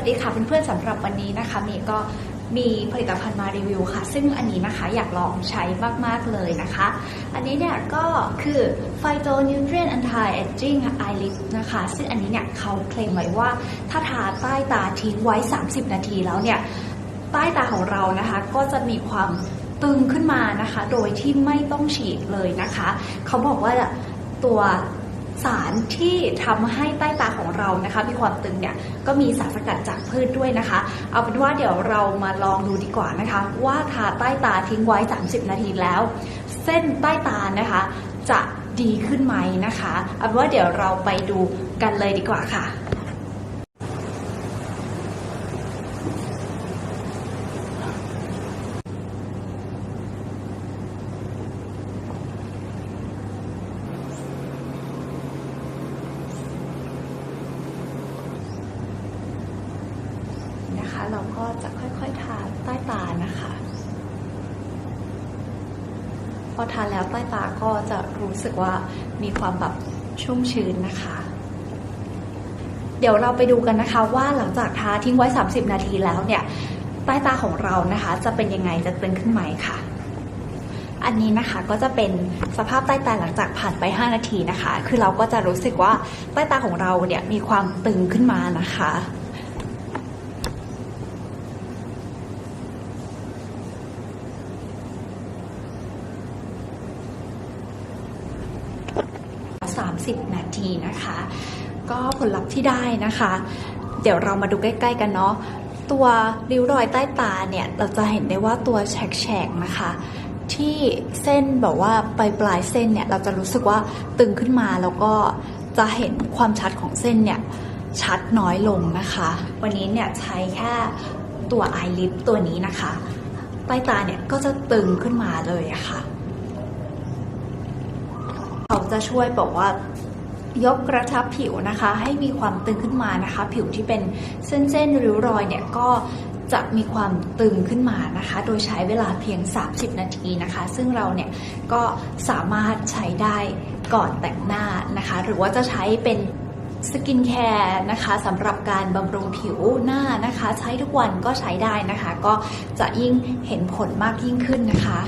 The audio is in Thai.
วัสดีค่ะเพื่อนๆสำหรับวันนี้นะคะเมย์ก็มีผลิตภัณฑ์มารีวิวค่ะ ซึ่งอันนี้นะคะอยากลองใช้มาก ๆ เลยนะคะ อันนี้เนี่ยก็คือ Phyto Nutrient Anti Aging Eyelid นะคะ ซึ่งอันนี้เนี่ยเขาเคลมไว้ว่า ถ้าทาใต้ตาทิ้งไว้ 30 นาทีแล้วเนี่ย ใต้ตาของเรานะคะก็จะมีความตึงขึ้นมานะคะ โดยที่ไม่ต้องฉีดเลยนะคะ เขาบอกว่าตัว สารที่ทำให้ใต้ตาของเรานะคะ มีความตึงเนี่ยก็มีสารสกัดจากพืชด้วยนะคะ เอาเป็นว่าเดี๋ยวเรามาลองดูดีกว่านะคะ ว่าทาใต้ตาทิ้งไว้ 30 นาทีแล้ว เส้นใต้ตานะคะ จะดีขึ้นไหมนะคะ เอาเป็นว่าเดี๋ยวเราไปดูกันเลยดีกว่าค่ะ นะคะ เราก็จะค่อยๆทาใต้ตานะคะ พอทาแล้วใต้ตาก็จะรู้สึกว่ามีความแบบชุ่มชื้นนะคะ เดี๋ยวเราไปดูกันนะคะว่าหลังจากทาทิ้งไว้ 30 นาทีแล้วเนี่ย ใต้ตาของเรานะคะ จะเป็นยังไงจะตึงขึ้นไหมค่ะ อันนี้นะคะก็จะเป็นสภาพใต้ตาหลังจากผ่านไป 5 นาทีนะคะ คือเราก็จะรู้สึกว่าใต้ตาของเราเนี่ยมีความตึงขึ้นมานะคะ 30นาทีนะคะ ก็ผลลัพธ์ที่ได้นะคะ เดี๋ยวเรามาดูใกล้ ๆ กันเนาะตัวริ้วรอยใต้ตาเนี่ย เราจะเห็นได้ว่าตัวแฉกๆนะคะ ที่เส้นแบบว่าปลายปลายเส้นเนี่ย เราจะรู้สึกว่าตึงขึ้นมาแล้วก็จะเห็นความชัดของเส้นเนี่ยชัดน้อยลงนะคะ วันนี้เนี่ยใช้แค่ตัวไอลิปตัวนี้นะคะ ใต้ตาเนี่ยก็จะตึงขึ้นมาเลยะค่ะ จะช่วยบอกว่ายกกระชับผิวนะคะ ให้มีความตึงขึ้นมานะคะ ผิวที่เป็นเส้นเส้นๆริ้วรอยเนี่ยก็จะมีความตึงขึ้นมานะคะ โดยใช้เวลาเพียง 30 นาทีนะคะ ซึ่งเราเนี่ยก็สามารถใช้ได้ก่อนแต่งหน้านะคะ หรือว่าจะใช้เป็นสกินแคร์นะคะสำหรับการบำรุงผิวหน้านะคะ ใช้ทุกวันก็ใช้ได้นะคะ ก็จะยิ่งเห็นผลมากยิ่งขึ้นนะคะ